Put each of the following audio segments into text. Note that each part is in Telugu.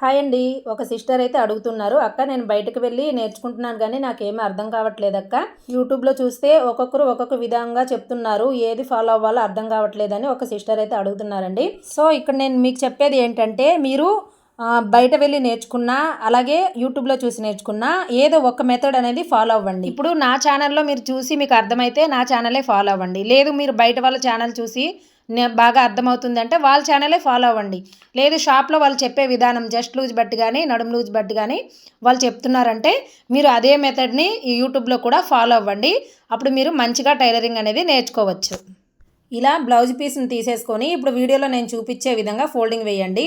హాయ్ అండి. ఒక సిస్టర్ అయితే అడుగుతున్నారు అక్క నేను బయటకు వెళ్ళి నేర్చుకుంటున్నాను కానీ నాకేమీ అర్థం కావట్లేదు అక్క. యూట్యూబ్లో చూస్తే ఒక్కొక్కరు ఒక్కొక్క విధంగా చెప్తున్నారు ఏది ఫాలో అవ్వాలో అర్థం కావట్లేదని ఒక సిస్టర్ అయితే అడుగుతున్నారండి. సో ఇక్కడ నేను మీకు చెప్పేది ఏంటంటే మీరు బయట వెళ్ళి నేర్చుకున్నా అలాగే యూట్యూబ్లో చూసి నేర్చుకున్నా ఏదో ఒక మెథడ్ అనేది ఫాలో అవ్వండి. ఇప్పుడు నా ఛానల్లో మీరు చూసి మీకు అర్థమైతే నా ఛానలే ఫాలో అవ్వండి. లేదు మీరు బయట వాళ్ళ ఛానల్ చూసి బాగా అర్థమవుతుంది అంటే వాళ్ళ ఛానలే ఫాలో అవ్వండి. లేదు షాప్లో వాళ్ళు చెప్పే విధానం జస్ట్ లూజ్ బట్టి కానీ నడుము లూజ్ బట్టి కానీ వాళ్ళు చెప్తున్నారంటే మీరు అదే మెథడ్ని ఈ యూట్యూబ్లో కూడా ఫాలో అవ్వండి. అప్పుడు మీరు మంచిగా టైలరింగ్ అనేది నేర్చుకోవచ్చు. ఇలా బ్లౌజ్ పీస్ని తీసేసుకొని ఇప్పుడు వీడియోలో నేను చూపించే విధంగా ఫోల్డింగ్ వేయండి.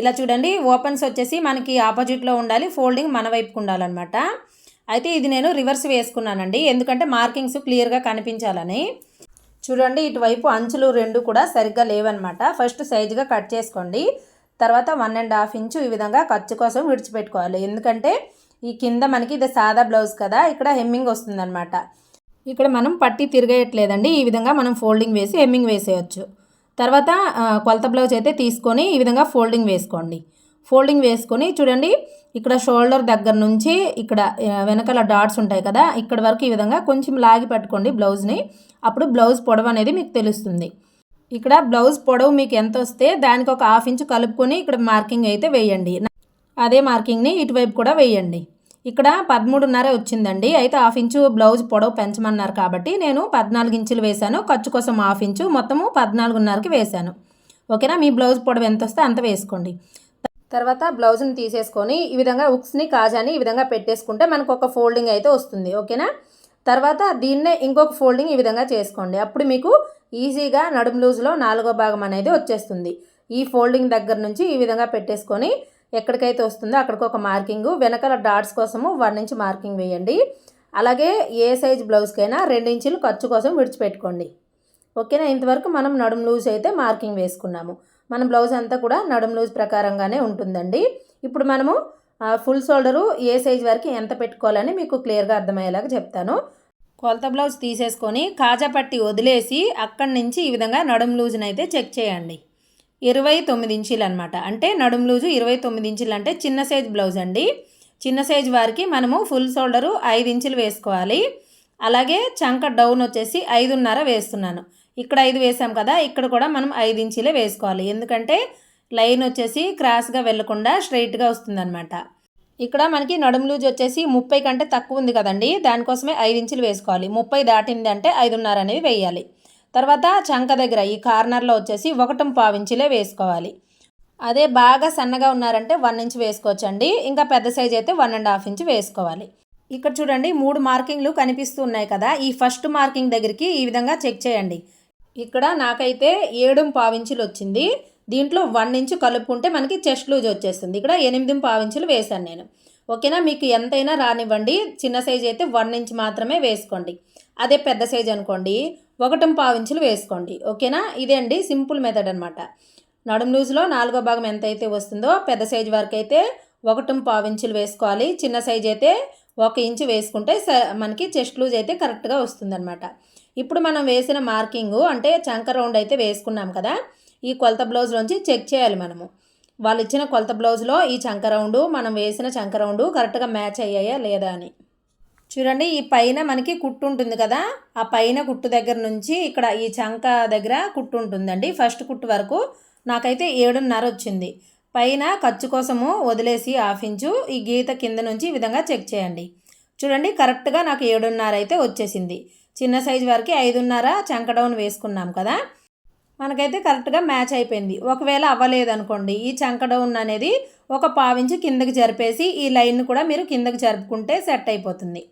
ఇలా చూడండి ఓపెన్స్ వచ్చేసి మనకి ఆపోజిట్లో ఉండాలి ఫోల్డింగ్ మన వైపుకు ఉండాలన్నమాట. అయితే ఇది నేను రివర్స్ వేసుకున్నానండి. ఎందుకంటే మార్కింగ్స్ క్లియర్గా కనిపించాలని. చూడండి ఇటువైపు అంచులు రెండు కూడా సరిగ్గా లేవన్నమాట. ఫస్ట్ సైజుగా కట్ చేసుకోండి. తర్వాత వన్ అండ్ హాఫ్ ఇంచు ఈ విధంగా ఖర్చు కోసం విడిచిపెట్టుకోవాలి. ఎందుకంటే ఈ కింద మనకి ఇది సాదా బ్లౌజ్ కదా ఇక్కడ హెమ్మింగ్ వస్తుందన్నమాట. ఇక్కడ మనం పట్టి తిరగేయట్లేదండి. ఈ విధంగా మనం ఫోల్డింగ్ వేసి హెమ్మింగ్ వేసేయచ్చు. తర్వాత కొలత బ్లౌజ్ అయితే తీసుకొని ఈ విధంగా ఫోల్డింగ్ వేసుకోండి. ఫోల్డింగ్ వేసుకొని చూడండి ఇక్కడ షోల్డర్ దగ్గర నుంచి ఇక్కడ వెనకాల డాట్స్ ఉంటాయి కదా ఇక్కడ వరకు ఈ విధంగా కొంచెం లాగి పట్టుకోండి బ్లౌజ్ని. అప్పుడు బ్లౌజ్ పొడవు అనేది మీకు తెలుస్తుంది. ఇక్కడ బ్లౌజ్ పొడవు మీకు ఎంత వస్తే దానికి ఒక హాఫ్ ఇంచు కలుపుకొని ఇక్కడ మార్కింగ్ అయితే వేయండి. అదే మార్కింగ్ని ఇటువైపు కూడా వేయండి. ఇక్కడ పదమూడున్నర వచ్చిందండి అయితే హాఫ్ ఇంచు బ్లౌజ్ పొడవు పెంచమన్నారు కాబట్టి నేను పద్నాలుగు ఇంచులు వేశాను ఖర్చు కోసం హాఫ్ ఇంచు మొత్తము పద్నాలుగున్నరకి వేశాను. ఓకేనా? మీ బ్లౌజ్ పొడవు ఎంత వస్తే అంత వేసుకోండి. తర్వాత బ్లౌజ్ని తీసేసుకొని ఈ విధంగా ఉక్స్ని కాజాని ఈ విధంగా పెట్టేసుకుంటే మనకు ఒక ఫోల్డింగ్ అయితే వస్తుంది. ఓకేనా? తర్వాత దీన్నే ఇంకొక ఫోల్డింగ్ ఈ విధంగా చేసుకోండి. అప్పుడు మీకు ఈజీగా నడుము లూజ్లో నాలుగో భాగం అనేది వచ్చేస్తుంది. ఈ ఫోల్డింగ్ దగ్గర నుంచి ఈ విధంగా పెట్టేసుకొని ఎక్కడికైతే వస్తుందో అక్కడికి ఒక మార్కింగ్ వెనకాల డాట్స్ కోసము వన్ ఇంచ్ మార్కింగ్ వేయండి. అలాగే ఏ సైజ్ బ్లౌజ్కైనా రెండు ఇంచులు ఖర్చు కోసం విడిచిపెట్టుకోండి. ఓకేనా? ఇంతవరకు మనం నడుము లూజ్ అయితే మార్కింగ్ వేసుకున్నాము. మన బ్లౌజ్ అంతా కూడా నడుము లూజ్ ప్రకారంగానే ఉంటుందండి. ఇప్పుడు మనము ఫుల్ షోల్డరు ఏ సైజ్ వరకు ఎంత పెట్టుకోవాలని మీకు క్లియర్గా అర్థమయ్యేలాగా చెప్తాను. కొలత బ్లౌజ్ తీసేసుకొని కాజా పట్టి వదిలేసి అక్కడి నుంచి ఈ విధంగా నడుం లూజ్ని అయితే చెక్ చేయండి. ఇరవై తొమ్మిది ఇంచీలు అనమాట అంటే నడుం లూజు ఇరవై తొమ్మిది ఇంచులు అంటే చిన్న సైజ్ బ్లౌజ్ అండి. చిన్న సైజ్ వారికి మనము ఫుల్ షోల్డరు ఐదు ఇంచులు వేసుకోవాలి. అలాగే చంక డౌన్ వచ్చేసి ఐదున్నర వేస్తున్నాను. ఇక్కడ ఐదు వేసాం కదా ఇక్కడ కూడా మనం ఐదు ఇంచులే వేసుకోవాలి. ఎందుకంటే లైన్ వచ్చేసి క్రాస్గా వెళ్ళకుండా స్ట్రైట్గా వస్తుందన్నమాట. ఇక్కడ మనకి నడుము లూజ్ వచ్చేసి ముప్పై కంటే తక్కువ ఉంది కదండి దానికోసమే ఐదు ఇంచులు వేసుకోవాలి. ముప్పై దాటింది అంటే ఐదున్నర అనేది వేయాలి. తర్వాత చంక దగ్గర ఈ కార్నర్లో వచ్చేసి ఒకటం పావించులే వేసుకోవాలి. అదే బాగా సన్నగా ఉన్నారంటే వన్ ఇంచ్ వేసుకోవచ్చండి ఇంకా పెద్ద సైజ్ అయితే వన్ అండ్ హాఫ్ ఇంచ్ వేసుకోవాలి. ఇక్కడ చూడండి మూడు మార్కింగ్లు కనిపిస్తూ ఉన్నాయి కదా ఈ ఫస్ట్ మార్కింగ్ దగ్గరికి ఈ విధంగా చెక్ చేయండి. ఇక్కడ నాకైతే ఏడు పావించులు వచ్చింది దీంట్లో వన్ ఇంచు కలుపుకుంటే మనకి చెస్ట్ లూజ్ వచ్చేస్తుంది. ఇక్కడ ఎనిమిది పావించులు వేశాను నేను. ఓకేనా? మీకు ఎంతైనా రానివ్వండి. చిన్న సైజ్ అయితే వన్ ఇంచ్ మాత్రమే వేసుకోండి. అదే పెద్ద సైజ్ అనుకోండి. ఒకటం పావించులు వేసుకోండి. ఓకేనా? ఇదే అండి సింపుల్ మెథడ్ అనమాట నడుము లూజ్లో నాలుగో భాగం ఎంత అయితే వస్తుందో పెద్ద సైజ్ వరకు అయితే ఒకటం పావించులు వేసుకోవాలి. చిన్న సైజ్ అయితే ఒక ఇంచు వేసుకుంటే మనకి చెస్ట్ లూజ్ అయితే కరెక్ట్గా వస్తుందన్నమాట. ఇప్పుడు మనం వేసిన మార్కింగు అంటే చంక రౌండ్ అయితే వేసుకున్నాం కదా ఈ కొలత బ్లౌజ్లోంచి చెక్ చేయాలి మనము. వాళ్ళు ఇచ్చిన కొలత బ్లౌజ్లో ఈ చంక రౌండు మనం వేసిన చంక రౌండు కరెక్ట్గా మ్యాచ్ అయ్యాయా లేదా అని. చూడండి ఈ పైన మనకి కుట్టు ఉంటుంది కదా ఆ పైన కుట్టు దగ్గర నుంచి ఇక్కడ ఈ చంక దగ్గర కుట్టు ఉంటుందండి. ఫస్ట్ కుట్టు వరకు నాకైతే ఏడున్నర వచ్చింది. పైన ఖర్చు కోసము వదిలేసి హాఫ్ ఇంచు ఈ గీత కింద నుంచి ఈ విధంగా చెక్ చేయండి. చూడండి కరెక్ట్గా నాకు ఏడున్నర అయితే వచ్చేసింది. చిన్న సైజు వరకు ఐదున్నర చంకడౌన్ వేసుకున్నాం కదా. మనకైతే కరెక్ట్గా మ్యాచ్ అయిపోయింది. ఒకవేళ అవ్వలేదనుకోండి ఈ చంక డౌన్ అనేది ఒక పావించి కిందకి జరిపేసి ఈ లైన్ కూడా మీరు కిందకి జరుపుకుంటే సెట్ అయిపోతుంది.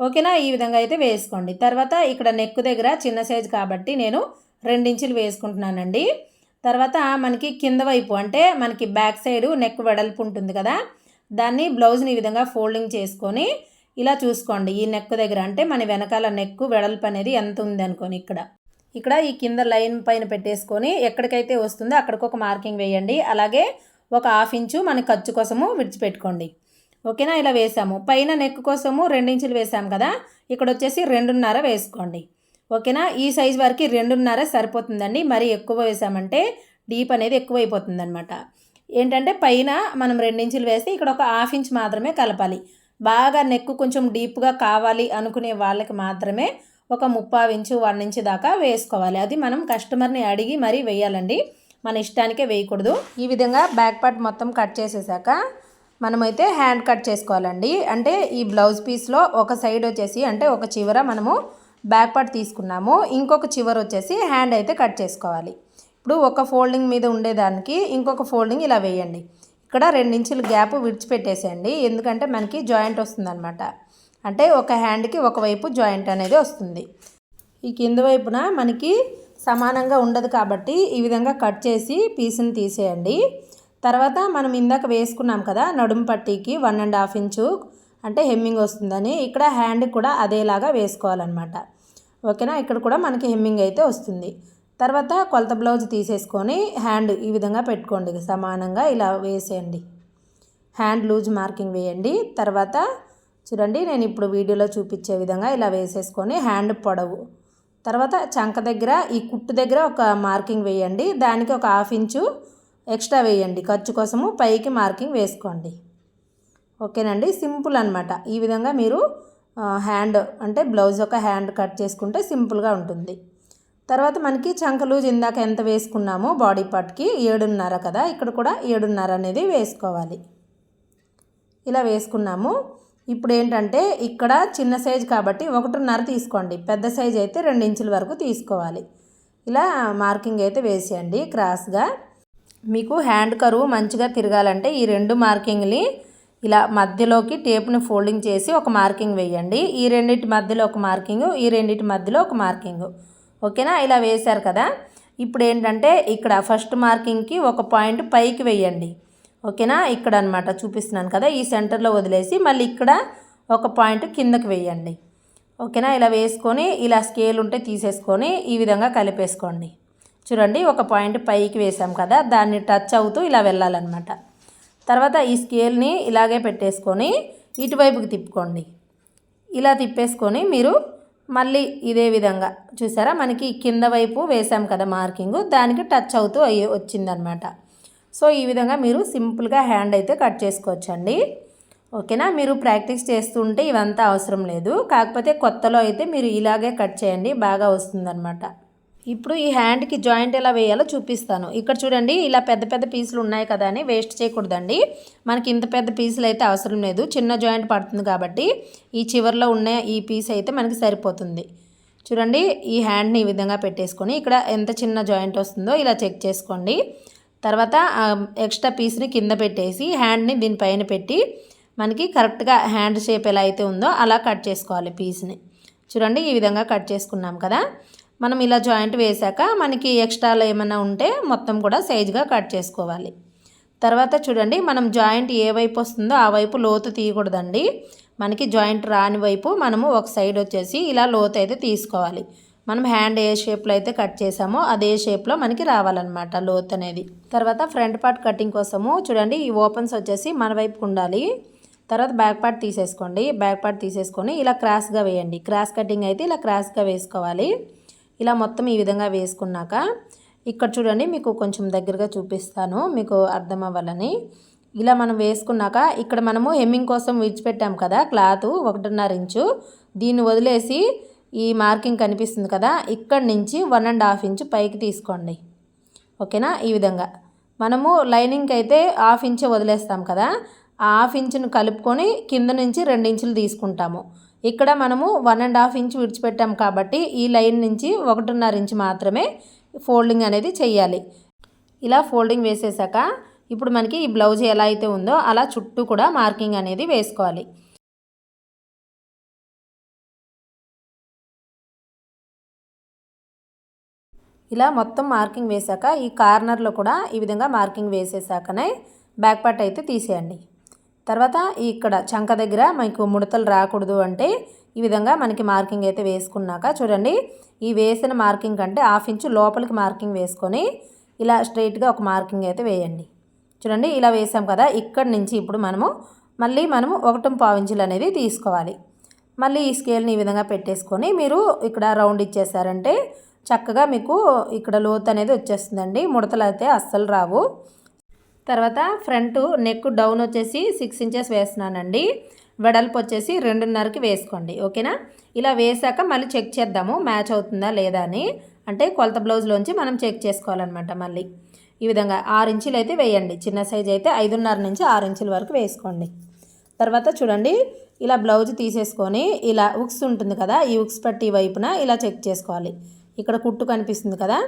ఓకేనా? ఈ విధంగా అయితే వేసుకోండి. తర్వాత ఇక్కడ నెక్ దగ్గర చిన్న సైజు కాబట్టి నేను రెండించులు వేసుకుంటున్నానండి. తర్వాత మనకి కింద వైపు అంటే మనకి బ్యాక్ సైడ్ నెక్ వెడల్పు ఉంటుంది కదా. దాన్ని బ్లౌజ్ని ఈ విధంగా ఫోల్డింగ్ చేసుకొని ఇలా చూసుకోండి. ఈ నెక్ దగ్గర అంటే మన వెనకాల నెక్ వెడల్పు అనేది ఎంత ఉంది అనుకోని ఇక్కడ. ఇక్కడ ఈ కింద లైన్ పైన పెట్టేసుకొని ఎక్కడికైతే వస్తుందో అక్కడికి ఒక మార్కింగ్ వేయండి. అలాగే ఒక హాఫ్ ఇంచు మన ఖర్చు కోసము విడిచిపెట్టుకోండి. ఓకేనా? ఇలా వేసాము. పైన నెక్ కోసము రెండించులు వేసాము కదా? ఇక్కడ వచ్చేసి రెండున్నర వేసుకోండి. ఓకేనా? ఈ సైజ్ వరకు రెండున్నర సరిపోతుందండి. మరి ఎక్కువ వేసామంటే డీప్ అనేది ఎక్కువ అయిపోతుంది అనమాట ఏంటంటే పైన మనం రెండించులు వేస్తే ఇక్కడ ఒక హాఫ్ ఇంచ్ మాత్రమే కలపాలి. బాగా నెక్ కొంచెం డీప్గా కావాలి అనుకునే వాళ్ళకి మాత్రమే ఒక ముప్పావు ఇంచు వన్ ఇంచు దాకా వేసుకోవాలి. అది మనం కస్టమర్ని అడిగి మరీ వేయాలండి. మన ఇష్టానికే వేయకూడదు. ఈ విధంగా బ్యాక్ పార్ట్ మొత్తం కట్ చేసేసాక మనమైతే హ్యాండ్ కట్ చేసుకోవాలండి. అంటే ఈ బ్లౌజ్ పీస్లో ఒక సైడ్ వచ్చేసి అంటే ఒక చివర మనము బ్యాక్ పార్ట్ తీసుకున్నాము. ఇంకొక చివర వచ్చేసి హ్యాండ్ అయితే కట్ చేసుకోవాలి. ఇప్పుడు ఒక ఫోల్డింగ్ మీద ఉండేదానికి ఇంకొక ఫోల్డింగ్ ఇలా వేయండి. ఇక్కడ రెండించుల గ్యాప్ విడిచిపెట్టేసేయండి. ఎందుకంటే మనకి జాయింట్ వస్తుందన్నమాట. అంటే ఒక హ్యాండ్కి ఒకవైపు జాయింట్ అనేది వస్తుంది. ఈ కింద వైపున మనకి సమానంగా ఉండదు కాబట్టి ఈ విధంగా కట్ చేసి పీస్ని తీసేయండి. తర్వాత మనం ఇందాక వేసుకున్నాం కదా నడుము పట్టీకి వన్ అండ్ హాఫ్ ఇంచు అంటే హెమ్మింగ్ వస్తుందని ఇక్కడ హ్యాండ్ కూడా అదేలాగా వేసుకోవాలన్నమాట. ఓకేనా? ఇక్కడ కూడా మనకి హెమ్మింగ్ అయితే వస్తుంది. తర్వాత కొలత బ్లౌజ్ తీసేసుకొని హ్యాండ్ ఈ విధంగా పెట్టుకోండి. సమానంగా ఇలా వేసేయండి. హ్యాండ్ లూజ్ మార్కింగ్ వేయండి. తర్వాత చూడండి నేను ఇప్పుడు వీడియోలో చూపించే విధంగా ఇలా వేసేసుకొని హ్యాండ్ పొడవు. తర్వాత చంక దగ్గర ఈ కుట్టు దగ్గర ఒక మార్కింగ్ వేయండి. దానికి ఒక హాఫ్ ఇంచు ఎక్స్ట్రా వేయండి. ఖర్చు కోసము పైకి మార్కింగ్ వేసుకోండి. ఓకేనండి? సింపుల్ అనమాట ఈ విధంగా మీరు హ్యాండ్ అంటే బ్లౌజ్ ఒక హ్యాండ్ కట్ చేసుకుంటే సింపుల్గా ఉంటుంది. తర్వాత మనకి చంకలు జిందాక ఇందాక ఎంత వేసుకున్నామో బాడీ పార్ట్కి ఏడున్నర కదా ఇక్కడ కూడా ఏడున్నర అనేది వేసుకోవాలి. ఇలా వేసుకున్నాము. ఇప్పుడు ఏంటంటే ఇక్కడ చిన్న సైజు కాబట్టి ఒకటిన్నర తీసుకోండి. పెద్ద సైజు అయితే రెండు ఇంచుల వరకు తీసుకోవాలి. ఇలా మార్కింగ్ అయితే వేసేయండి క్రాస్గా. మీకు హ్యాండ్ కరువు మంచిగా తిరగాలంటే ఈ రెండు మార్కింగ్ని ఇలా మధ్యలోకి టేప్ని ఫోల్డింగ్ చేసి ఒక మార్కింగ్ వేయండి. ఈ రెండింటి మధ్యలో ఒక మార్కింగ్ ఈ రెండింటి మధ్యలో ఒక మార్కింగ్. ఓకేనా? ఇలా వేశారు కదా? ఇప్పుడు ఏంటంటే ఇక్కడ ఫస్ట్ మార్కింగ్కి ఒక పాయింట్ పైకి వేయండి. ఓకేనా? ఇక్కడ అనమాట చూపిస్తున్నాను కదా ఈ సెంటర్లో వదిలేసి మళ్ళీ ఇక్కడ ఒక పాయింట్ కిందకి వేయండి. ఓకేనా? ఇలా వేసుకొని ఇలా స్కేల్ ఉంటే తీసేసుకొని ఈ విధంగా కలిపేసుకోండి. చూడండి ఒక పాయింట్ పైకి వేసాం కదా దాన్ని టచ్ అవుతూ ఇలా వెళ్ళాలన్నమాట. తర్వాత ఈ స్కేల్ని ఇలాగే పెట్టేసుకొని ఇటువైపుకి తిప్పుకోండి. ఇలా తిప్పేసుకొని మీరు మళ్ళీ ఇదే విధంగా చూసారా? మనకి కింద వైపు వేసాం కదా మార్కింగ్ దానికి టచ్ అవుతూ అయ్యి వచ్చిందనమాట సో ఈ విధంగా మీరు సింపుల్గా హ్యాండ్ అయితే కట్ చేసుకోవచ్చండి. ఓకేనా? మీరు ప్రాక్టీస్ చేస్తుంటే ఇవంతా అవసరం లేదు. కాకపోతే కొత్తలో అయితే మీరు ఇలాగే కట్ చేయండి బాగా వస్తుందన్నమాట. ఇప్పుడు ఈ హ్యాండ్కి జాయింట్ ఎలా వేయాలో చూపిస్తాను. ఇక్కడ చూడండి ఇలా పెద్ద పెద్ద పీసులు ఉన్నాయి కదా అని వేస్ట్ చేయకూడదండి. మనకి ఇంత పెద్ద పీసులు అయితే అవసరం లేదు. చిన్న జాయింట్ పడుతుంది కాబట్టి ఈ చివరిలో ఉన్న ఈ పీస్ అయితే మనకి సరిపోతుంది. చూడండి ఈ హ్యాండ్ని ఈ విధంగా పెట్టేసుకొని ఇక్కడ ఎంత చిన్న జాయింట్ వస్తుందో ఇలా చెక్ చేసుకోండి. తర్వాత ఎక్స్ట్రా పీస్ని కింద పెట్టేసి హ్యాండ్ని దీనిపైన పెట్టి మనకి కరెక్ట్గా హ్యాండ్ షేప్ ఎలా అయితే ఉందో అలా కట్ చేసుకోవాలి పీస్ని చూడండి ఈ విధంగా కట్ చేసుకున్నాం కదా. మనం ఇలా జాయింట్ వేసాక మనకి ఎక్స్ట్రాలో ఏమైనా ఉంటే మొత్తం కూడా సైజుగా కట్ చేసుకోవాలి. తర్వాత చూడండి మనం జాయింట్ ఏ వైపు వస్తుందో ఆ వైపు లోతు తీయకూడదండి. మనకి జాయింట్ రాని వైపు మనము ఒక సైడ్ వచ్చేసి ఇలా లోతు అయితే తీసుకోవాలి. మనం హ్యాండ్ ఏ షేప్లో అయితే కట్ చేసామో అదే షేప్లో మనకి రావాలన్నమాట లోత్ అనేది. తర్వాత ఫ్రంట్ పార్ట్ కటింగ్ కోసము చూడండి ఈ ఓపెన్స్ వచ్చేసి మన వైపు ఉండాలి. తర్వాత బ్యాక్ పార్ట్ తీసేసుకోండి. బ్యాక్ పార్ట్ తీసేసుకొని ఇలా క్రాస్గా వేయండి. క్రాస్ కటింగ్ అయితే ఇలా క్రాస్గా వేసుకోవాలి. ఇలా మొత్తం ఈ విధంగా వేసుకున్నాక ఇక్కడ చూడండి మీకు కొంచెం దగ్గరగా చూపిస్తాను మీకు అర్థం అవ్వాలని. ఇలా మనం వేసుకున్నాక ఇక్కడ మనము హెమ్మింగ్ కోసం విడిచిపెట్టాం కదా క్లాత్ ఒకటిన్నర ఇంచు. దీన్ని వదిలేసి ఈ మార్కింగ్ కనిపిస్తుంది కదా ఇక్కడ నుంచి వన్ అండ్ హాఫ్ ఇంచు పైకి తీసుకోండి. ఓకేనా? ఈ విధంగా. మనము లైనింగ్కి అయితే హాఫ్ ఇంచే వదిలేస్తాం కదా ఆ హాఫ్ ఇంచును కలుపుకొని కింద నుంచి రెండు ఇంచులు తీసుకుంటాము. ఇక్కడ మనము వన్ అండ్ హాఫ్ ఇంచ్ విడిచిపెట్టాం కాబట్టి ఈ లైన్ నుంచి ఒకటిన్నర ఇంచ్ మాత్రమే ఫోల్డింగ్ అనేది చేయాలి ఇలా ఫోల్డింగ్ వేసేసాక ఇప్పుడు మనకి ఈ బ్లౌజ్ ఎలా అయితే ఉందో అలా చుట్టూ కూడా మార్కింగ్ అనేది వేసుకోవాలి. ఇలా మొత్తం మార్కింగ్ వేసాక ఈ కార్నర్లో కూడా ఈ విధంగా మార్కింగ్ వేసేసాకనే బ్యాక్ పార్ట్ అయితే తీసేయండి. తర్వాత ఇక్కడ చంక దగ్గర మీకు ముడతలు రాకూడదు అంటే ఈ విధంగా మనకి మార్కింగ్ అయితే వేసుకున్నాక చూడండి ఈ వేసిన మార్కింగ్ కంటే హాఫ్ ఇంచు లోపలికి మార్కింగ్ వేసుకొని ఇలా స్ట్రైట్గా ఒక మార్కింగ్ అయితే వేయండి. చూడండి ఇలా వేసాం కదా ఇక్కడి నుంచి ఇప్పుడు మనము మళ్ళీ మనము ఒకటి పావించులు అనేది తీసుకోవాలి. మళ్ళీ ఈ స్కేల్ని ఈ విధంగా పెట్టేసుకొని మీరు ఇక్కడ రౌండ్ ఇచ్చేసారంటే చక్కగా మీకు ఇక్కడ లోత్ అనేది వచ్చేస్తుందండి ముడతలు అయితే అస్సలు రావు. తర్వాత ఫ్రంట్ నెక్ డౌన్ వచ్చేసి సిక్స్ ఇంచెస్ వేస్తున్నానండి. వెడల్పు వచ్చేసి రెండున్నరకి వేసుకోండి. ఓకేనా? ఇలా వేసాక మళ్ళీ చెక్ చేద్దాము. మ్యాచ్ అవుతుందా లేదా అని. అంటే కొలత బ్లౌజ్లోంచి మనం చెక్ చేసుకోవాలన్నమాట మళ్ళీ. ఈ విధంగా ఆరు ఇంచులు అయితే వేయండి. చిన్న సైజ్ అయితే ఐదున్నర నుంచి ఆరు ఇంచుల వరకు వేసుకోండి. తర్వాత చూడండి ఇలా బ్లౌజ్ తీసేసుకొని ఇలా ఉక్స్ ఉంటుంది కదా ఈ ఉక్స్ పట్టి వైపున ఇలా చెక్ చేసుకోవాలి. ఇక్కడ కుట్టు కనిపిస్తుంది కదా.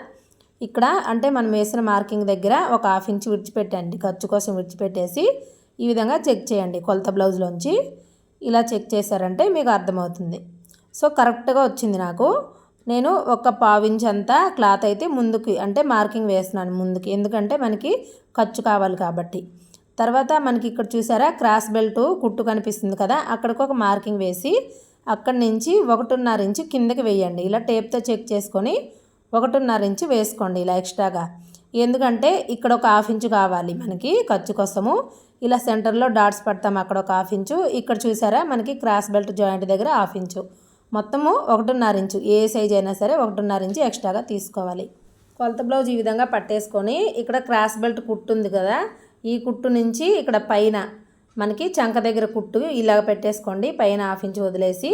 ఇక్కడ అంటే మనం వేసిన మార్కింగ్ దగ్గర ఒక హాఫ్ ఇంచ్ విడిచిపెట్టండి. ఖర్చు కోసం విడిచిపెట్టేసి ఈ విధంగా చెక్ చేయండి కొలత బ్లౌజ్లోంచి. ఇలా చెక్ చేశారంటే మీకు అర్థమవుతుంది. సో కరెక్ట్గా వచ్చింది నాకు. నేను ఒక పావించ్ అంతా క్లాత్ అయితే ముందుకి అంటే మార్కింగ్ వేస్తున్నాను ముందుకి. ఎందుకంటే మనకి ఖర్చు కావాలి కాబట్టి. తర్వాత మనకి ఇక్కడ చూసారా క్రాస్ బెల్ట్ కుట్టు కనిపిస్తుంది కదా అక్కడికి ఒక మార్కింగ్ వేసి అక్కడి నుంచి ఒకటిన్నర ఇంచు కిందకి వేయండి. ఇలా టేప్తో చెక్ చేసుకొని ఒకటిన్నర ఇంచు వేసుకోండి ఇలా ఎక్స్ట్రాగా. ఎందుకంటే ఇక్కడ ఒక హాఫ్ ఇంచు కావాలి మనకి ఖర్చు కోసము. ఇలా సెంటర్లో డాట్స్ పడతాం అక్కడ ఒక హాఫ్ ఇంచు. ఇక్కడ చూసారా మనకి క్రాస్ బెల్ట్ జాయింట్ దగ్గర హాఫ్ ఇంచు. మొత్తము ఒకటిన్నర ఇంచు. ఏ సైజ్ అయినా సరే ఒకటిన్నర ఇంచు ఎక్స్ట్రాగా తీసుకోవాలి. కొలత బ్లౌజ్ ఈ విధంగా పట్టేసుకొని ఇక్కడ క్రాస్ బెల్ట్ కుట్టు ఉంది కదా ఈ కుట్టు నుంచి ఇక్కడ పైన మనకి చంక దగ్గర కుట్టు ఇలాగ పెట్టేసుకోండి. పైన హాఫ్ ఇంచు వదిలేసి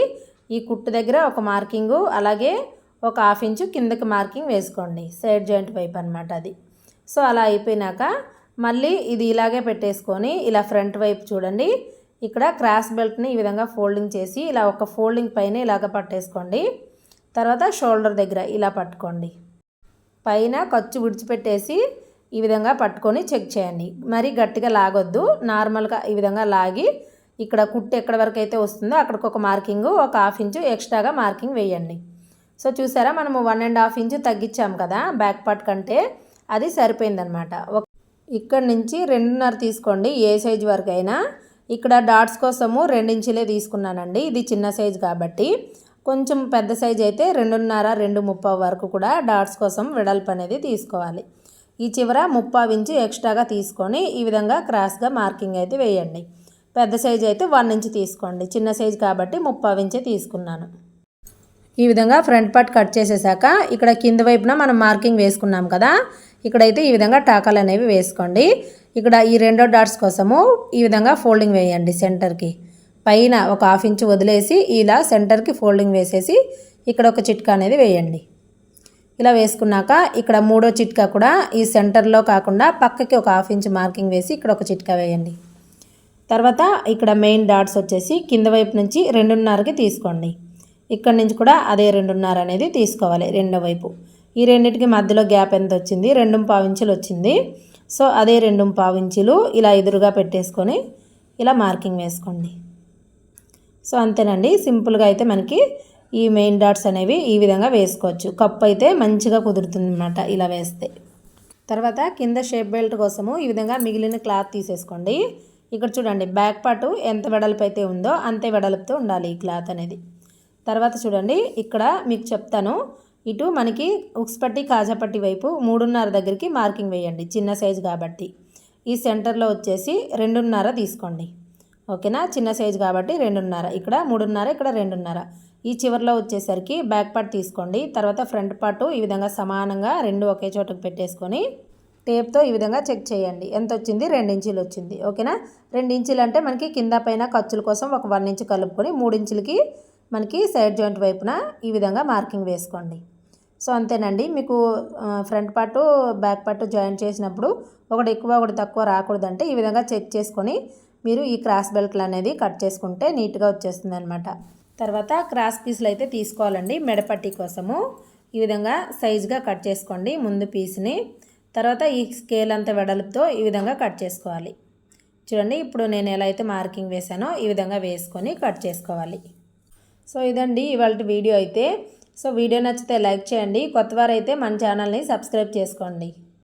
ఈ కుట్టు దగ్గర ఒక మార్కింగు అలాగే ఒక హాఫ్ ఇంచు కిందకి మార్కింగ్ వేసుకోండి సైడ్ జాయింట్ వైపు అనమాట అది. సో అలా అయిపోయినాక మళ్ళీ ఇది ఇలాగే పెట్టేసుకొని ఇలా ఫ్రంట్ వైపు చూడండి ఇక్కడ క్రాస్ బెల్ట్ని ఈ విధంగా ఫోల్డింగ్ చేసి ఇలా ఒక ఫోల్డింగ్ పైన ఇలాగ పట్టేసుకోండి తర్వాత షోల్డర్ దగ్గర ఇలా పట్టుకోండి. పైన ఖర్చు విడిచిపెట్టేసి ఈ విధంగా పట్టుకొని చెక్ చేయండి. మరి గట్టిగా లాగొద్దు నార్మల్గా ఈ విధంగా లాగి ఇక్కడ కుట్టు ఎక్కడ వరకు అయితే వస్తుందో అక్కడికి ఒక మార్కింగ్ ఒక హాఫ్ ఇంచు ఎక్స్ట్రాగా మార్కింగ్ వేయండి. సో చూసారా మనము వన్ అండ్ హాఫ్ ఇంచు తగ్గించాము కదా బ్యాక్ పార్ట్ కంటే. అది సరిపోయిందనమాట ఇక్కడ నుంచి రెండున్నర తీసుకోండి ఏ సైజ్ వరకు అయినా ఇక్కడ డాట్స్ కోసము రెండించులే తీసుకున్నానండి ఇది చిన్న సైజ్ కాబట్టి. కొంచెం పెద్ద సైజ్ అయితే రెండున్నర రెండు ముప్పై వరకు కూడా డాట్స్ కోసం వెడల్పు అనేది తీసుకోవాలి. ఈ చివర ముప్పావు ఇంచు ఎక్స్ట్రాగా తీసుకొని ఈ విధంగా క్రాస్గా మార్కింగ్ అయితే వేయండి. పెద్ద సైజ్ అయితే వన్ ఇంచ్ తీసుకోండి చిన్న సైజ్ కాబట్టి ముప్పావు ఇంచే తీసుకున్నాను. ఈ విధంగా ఫ్రంట్ పార్ట్ కట్ చేసేసాక ఇక్కడ కింద వైపున మనం మార్కింగ్ వేసుకున్నాం కదా ఇక్కడైతే ఈ విధంగా టాకాలు అనేవి వేసుకోండి. ఇక్కడ ఈ రెండో డాట్స్ కోసము ఈ విధంగా ఫోల్డింగ్ వేయండి సెంటర్కి. పైన ఒక హాఫ్ ఇంచ్ వదిలేసి ఇలా సెంటర్కి ఫోల్డింగ్ వేసేసి ఇక్కడ ఒక చిట్కా అనేది వేయండి. ఇలా వేసుకున్నాక ఇక్కడ మూడో చిట్కా కూడా ఈ సెంటర్లో కాకుండా పక్కకి ఒక హాఫ్ ఇంచ్ మార్కింగ్ వేసి ఇక్కడ ఒక చిట్కా వేయండి. తర్వాత ఇక్కడ మెయిన్ డాట్స్ వచ్చేసి కింద వైపు నుంచి రెండున్నరకి తీసుకోండి. ఇక్కడ నుంచి కూడా అదే రెండున్నర అనేది తీసుకోవాలి రెండో వైపు. ఈ రెండింటికి మధ్యలో గ్యాప్ ఎంత వచ్చింది? రెండు పావించులు వచ్చింది. సో అదే రెండు పావించులు ఇలా ఎదురుగా పెట్టేసుకొని ఇలా మార్కింగ్ వేసుకోండి. సో అంతేనండి. సింపుల్గా అయితే మనకి ఈ మెయిన్ డాట్స్ అనేవి ఈ విధంగా వేసుకోవచ్చు. కప్ అయితే మంచిగా కుదురుతుంది అనమాట ఇలా వేస్తే. తర్వాత కింద షేప్ బెల్ట్ కోసము ఈ విధంగా మిగిలిన క్లాత్ తీసేసుకోండి. ఇక్కడ చూడండి బ్యాక్ పార్ట్ ఎంత వెడల్పు అయితే ఉందో అంతే వెడల్పుతో ఉండాలి ఈ క్లాత్ అనేది. తర్వాత చూడండి ఇక్కడ మీకు చెప్తాను. ఇటు మనకి ఉక్స్పట్టి కాజాపట్టి వైపు మూడున్నర దగ్గరికి మార్కింగ్ వేయండి చిన్న సైజు కాబట్టి. ఈ సెంటర్లో వచ్చేసి రెండున్నర తీసుకోండి. ఓకేనా? చిన్న సైజు కాబట్టి రెండున్నర. ఇక్కడ మూడున్నర ఇక్కడ రెండున్నర. ఈ చివరిలో వచ్చేసరికి బ్యాక్ పార్ట్ తీసుకోండి. తర్వాత ఫ్రంట్ పార్ట్ ఈ విధంగా సమానంగా రెండు ఒకే చోటకు పెట్టేసుకొని టేప్తో ఈ విధంగా చెక్ చేయండి. ఎంత వచ్చింది? రెండు ఇంచులు వచ్చింది. ఓకేనా? రెండు ఇంచీలు అంటే మనకి కింద పైన ఖర్చుల కోసం ఒక వన్ ఇంచు కలుపుకొని మూడు ఇంచులకి మనకి సైడ్ జాయింట్ వైపున ఈ విధంగా మార్కింగ్ వేసుకోండి. సో అంతేనండి. మీకు front part back part joint చేసినప్పుడు ఒకటి ఎక్కువ ఒకటి తక్కువ రాకూడదంటే ఈ విధంగా చెక్ చేసుకొని మీరు ఈ క్రాస్ బెల్ట్లు అనేది కట్ చేసుకుంటే నీట్గా వచ్చేస్తుంది అనమాట తర్వాత క్రాస్ పీసులు అయితే తీసుకోవాలండి మెడపట్టి కోసము. ఈ విధంగా సైజుగా కట్ చేసుకోండి ముందు పీస్ని. తర్వాత ఈ స్కేల్ అంత వెడల్పుతో ఈ విధంగా కట్ చేసుకోవాలి. చూడండి ఇప్పుడు నేను ఎలా అయితే మార్కింగ్ వేసానో ఈ విధంగా వేసుకొని కట్ చేసుకోవాలి. సో ఇదండి ఇవాళ వీడియో అయితే. సో వీడియో నచ్చితే లైక్ చేయండి. కొత్తవారైతే మన ఛానల్ని సబ్స్క్రైబ్ చేసుకోండి.